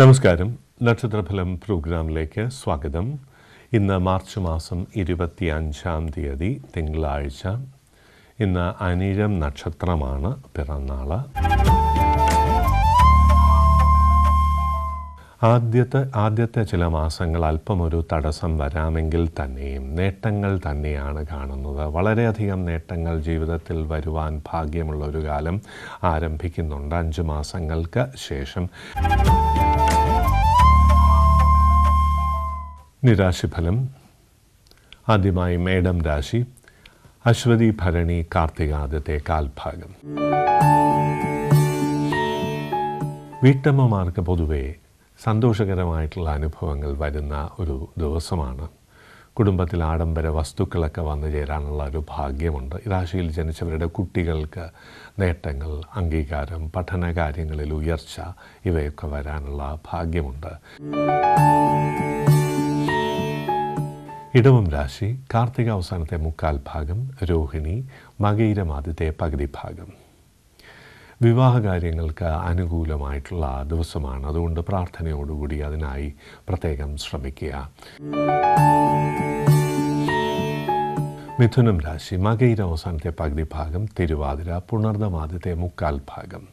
നമസ്കാരം. നക്ഷത്രഫലം പ്രോഗ്രാമിലേക്ക് സ്വാഗതം. ഇന്ന് മാർച്ച് മാസം ഇരുപത്തി അഞ്ചാം തീയതി തിങ്കളാഴ്ച. ഇന്ന് അനിഴം നക്ഷത്രമാണ് പിറന്നാൾ ആദ്യത്തെ ആദ്യത്തെ ചില മാസങ്ങൾ അല്പമൊരു തടസ്സം വരാമെങ്കിൽ തന്നെയും നേട്ടങ്ങൾ തന്നെയാണ് കാണുന്നത്. വളരെയധികം നേട്ടങ്ങൾ ജീവിതത്തിൽ വരുവാൻ ഭാഗ്യമുള്ള ഒരു കാലം ആരംഭിക്കുന്നുണ്ട്. അഞ്ച് മാസങ്ങൾക്ക് ശേഷം. നിരാശിഫലം. ആദ്യമായി മേഡം രാശി അശ്വതി ഭരണി കാർത്തികാദ്യത്തെ കാൽഭാഗം. വീട്ടമ്മമാർക്ക് പൊതുവെ സന്തോഷകരമായിട്ടുള്ള അനുഭവങ്ങൾ വരുന്ന ഒരു ദിവസമാണ്. കുടുംബത്തിൽ ആഡംബര വസ്തുക്കളൊക്കെ വന്നു ചേരാനുള്ള ഒരു ഭാഗ്യമുണ്ട്. രാശിയിൽ ജനിച്ചവരുടെ കുട്ടികൾക്ക് നേട്ടങ്ങൾ അംഗീകാരം പഠന കാര്യങ്ങളിൽ ഉയർച്ച ഇവയൊക്കെ വരാനുള്ള ഭാഗ്യമുണ്ട്. ഇടവം രാശി കാർത്തിക അവസാനത്തെ മുക്കാൽ ഭാഗം രോഹിണി മകയിരമാദ്യത്തെ പകുതി ഭാഗം. വിവാഹകാര്യങ്ങൾക്ക് അനുകൂലമായിട്ടുള്ള ദിവസമാണ്. അതുകൊണ്ട് പ്രാർത്ഥനയോടുകൂടി അതിനായി പ്രത്യേകം ശ്രമിക്കുക. മിഥുനം രാശി മകയിര അവസാനത്തെ പകുതി ഭാഗം തിരുവാതിര പുണർദം ആദ്യത്തെ മുക്കാൽ ഭാഗം.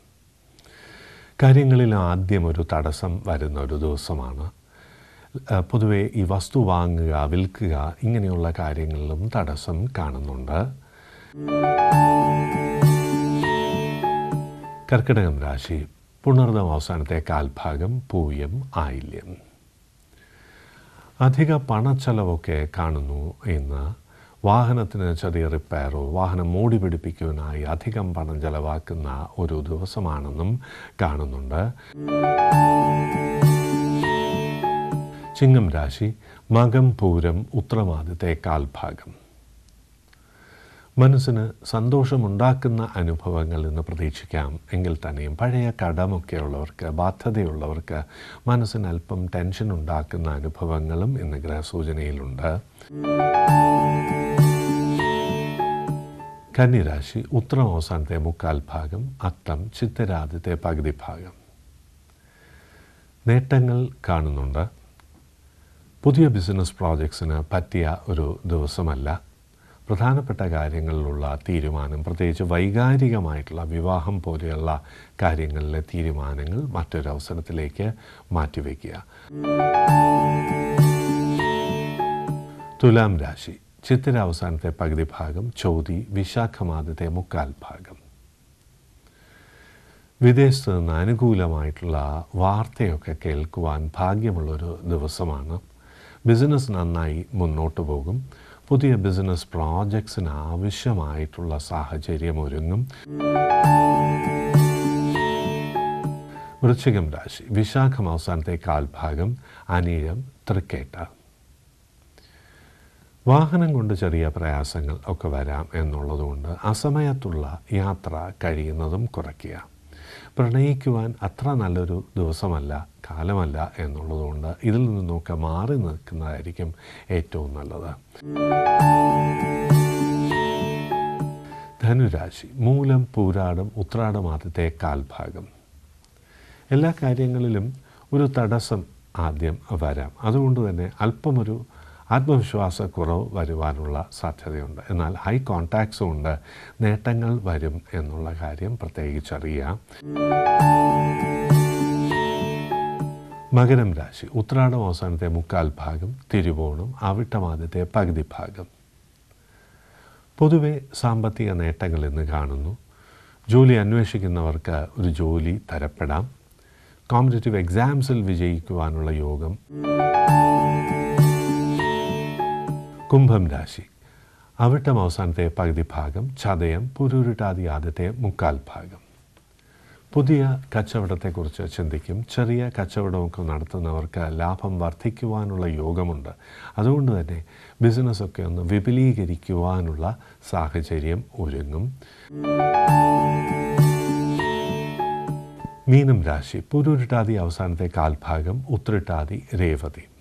കാര്യങ്ങളിൽ ആദ്യം ഒരു തടസ്സം വരുന്ന ഒരു ദിവസമാണ്. പൊതുവെ ഈ വസ്തു വാങ്ങുക വിൽക്കുക ഇങ്ങനെയുള്ള കാര്യങ്ങളിലും തടസ്സം കാണുന്നുണ്ട്. കർക്കിടകം രാശി പുണർദം അവസാനത്തെ കാൽഭാഗം പൂയം ആയില്യം. അധിക പണച്ചെലവൊക്കെ കാണുന്നു എന്ന് വാഹനത്തിന് ചെറിയ റിപ്പയറോ വാഹനം മൂടി പിടിപ്പിക്കുവാനായി അധികം പണം ചെലവാക്കുന്ന ഒരു ദിവസമാണെന്നും കാണുന്നുണ്ട്. ചിങ്ങം രാശി മകം പൂരം ഉത്തരവാദിത്തെ കാൽഭാഗം. മനസ്സിന് സന്തോഷമുണ്ടാക്കുന്ന അനുഭവങ്ങൾ എന്ന് പ്രതീക്ഷിക്കാം. എങ്കിൽ തന്നെയും പഴയ കടമൊക്കെ ഉള്ളവർക്ക് ബാധ്യതയുള്ളവർക്ക് മനസ്സിന് അല്പം ടെൻഷൻ ഉണ്ടാക്കുന്ന അനുഭവങ്ങളും ഇന്ന് ഗ്രഹസൂചനയിലുണ്ട്. കന്നിരാശി ഉത്തരം അവസാനത്തെ മുക്കാൽ ഭാഗം അത്തം ചിത്തരാദ്യത്തെ പകുതി ഭാഗം. നേട്ടങ്ങൾ കാണുന്നുണ്ട്. പുതിയ ബിസിനസ് പ്രോജക്ട്സിന് പറ്റിയ ഒരു ദിവസമല്ല. പ്രധാനപ്പെട്ട കാര്യങ്ങളിലുള്ള തീരുമാനം പ്രത്യേകിച്ച് വൈകാരികമായിട്ടുള്ള വിവാഹം പോലെയുള്ള കാര്യങ്ങളിലെ തീരുമാനങ്ങൾ മറ്റൊരവസരത്തിലേക്ക് മാറ്റിവെക്കുക തുലാം രാശി ചിത്തിര അവസാനത്തെ പകുതി ഭാഗം ചോതി വിശാഖമാദ്യത്തെ മുക്കാൽ ഭാഗം. വിദേശത്ത് നിന്ന് അനുകൂലമായിട്ടുള്ള വാർത്തയൊക്കെ കേൾക്കുവാൻ ഭാഗ്യമുള്ളൊരു ദിവസമാണ്. ബിസിനസ് നന്നായി മുന്നോട്ട് പോകും. പുതിയ ബിസിനസ് പ്രോജക്ട്സിന് ആവശ്യമായിട്ടുള്ള സാഹചര്യം ഒരുങ്ങും. വൃശ്ചികം രാശി വിശാഖം അവസാനത്തെ കാൽഭാഗം അനീഴം തൃക്കേട്ട. വാഹനം കൊണ്ട് ചെറിയ പ്രയാസങ്ങൾ ഒക്കെ വരാം എന്നുള്ളതുകൊണ്ട് അസമയത്തുള്ള യാത്ര കഴിയുന്നതും കുറയ്ക്കുക. പ്രണയിക്കുവാൻ അത്ര നല്ലൊരു ദിവസമല്ല കാലമല്ല എന്നുള്ളതുകൊണ്ട് ഇതിൽ നിന്നൊക്കെ മാറി നിൽക്കുന്നതായിരിക്കും ഏറ്റവും നല്ലത്. ധനുരാശി മൂലം പൂരാടം ഉത്രാടം ആദ്യത്തെ കാൽഭാഗം. എല്ലാ കാര്യങ്ങളിലും ഒരു തടസ്സം ആദ്യം വരാം. അതുകൊണ്ട് തന്നെ അല്പമൊരു ആത്മവിശ്വാസക്കുറവ് വരുവാനുള്ള സാധ്യതയുണ്ട്. എന്നാൽ ഹൈ കോണ്ടാക്ട്സും ഉണ്ട്. നേട്ടങ്ങൾ വരും എന്നുള്ള കാര്യം പ്രത്യേകിച്ചറിയാം. മകരം രാശി. ഉത്രാടം അവസാനത്തെ മുക്കാൽ ഭാഗം തിരുവോണം അവിട്ടമാദ്യത്തെ പകുതി ഭാഗം. പൊതുവെ സാമ്പത്തിക നേട്ടങ്ങൾ ഇന്ന് കാണുന്നു. ജോലി അന്വേഷിക്കുന്നവർക്ക് ഒരു ജോലി തരപ്പെടാം. കോമ്പറ്റേറ്റീവ് എക്സാംസിൽ വിജയിക്കുവാനുള്ള യോഗം. കുംഭം രാശി. അവിട്ടം അവസാനത്തെ പകുതി ഭാഗം ചതയം പുരുരുട്ടാതി ആദ്യത്തെ മുക്കാൽ ഭാഗം. പുതിയ കച്ചവടത്തെക്കുറിച്ച് ചിന്തിക്കും. ചെറിയ കച്ചവടമൊക്കെ നടത്തുന്നവർക്ക് ലാഭം വർദ്ധിക്കുവാനുള്ള യോഗമുണ്ട്. അതുകൊണ്ട് തന്നെ ബിസിനസ്സൊക്കെ ഒന്ന് വിപുലീകരിക്കുവാനുള്ള സാഹചര്യം ഒരുങ്ങും. മീനം രാശി. പുരുരുട്ടാതി അവസാനത്തെ കാൽഭാഗം ഉത്രിട്ടാതി രേവതി.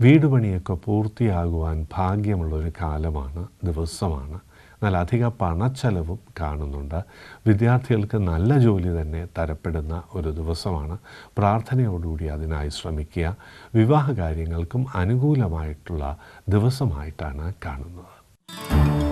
വീട് പണിയൊക്കെ പൂർത്തിയാകുവാൻ ഭാഗ്യമുള്ളൊരു കാലമാണ് ദിവസമാണ്. എന്നാൽ അധിക പണച്ചെലവും കാണുന്നുണ്ട്. വിദ്യാർത്ഥികൾക്ക് നല്ല ജോലി തന്നെ തരപ്പെടുന്ന ഒരു ദിവസമാണ്. പ്രാർത്ഥനയോടുകൂടി അതിനായി ശ്രമിക്കുക. വിവാഹ കാര്യങ്ങൾക്കും അനുകൂലമായിട്ടുള്ള ദിവസമായിട്ടാണ് കാണുന്നത്.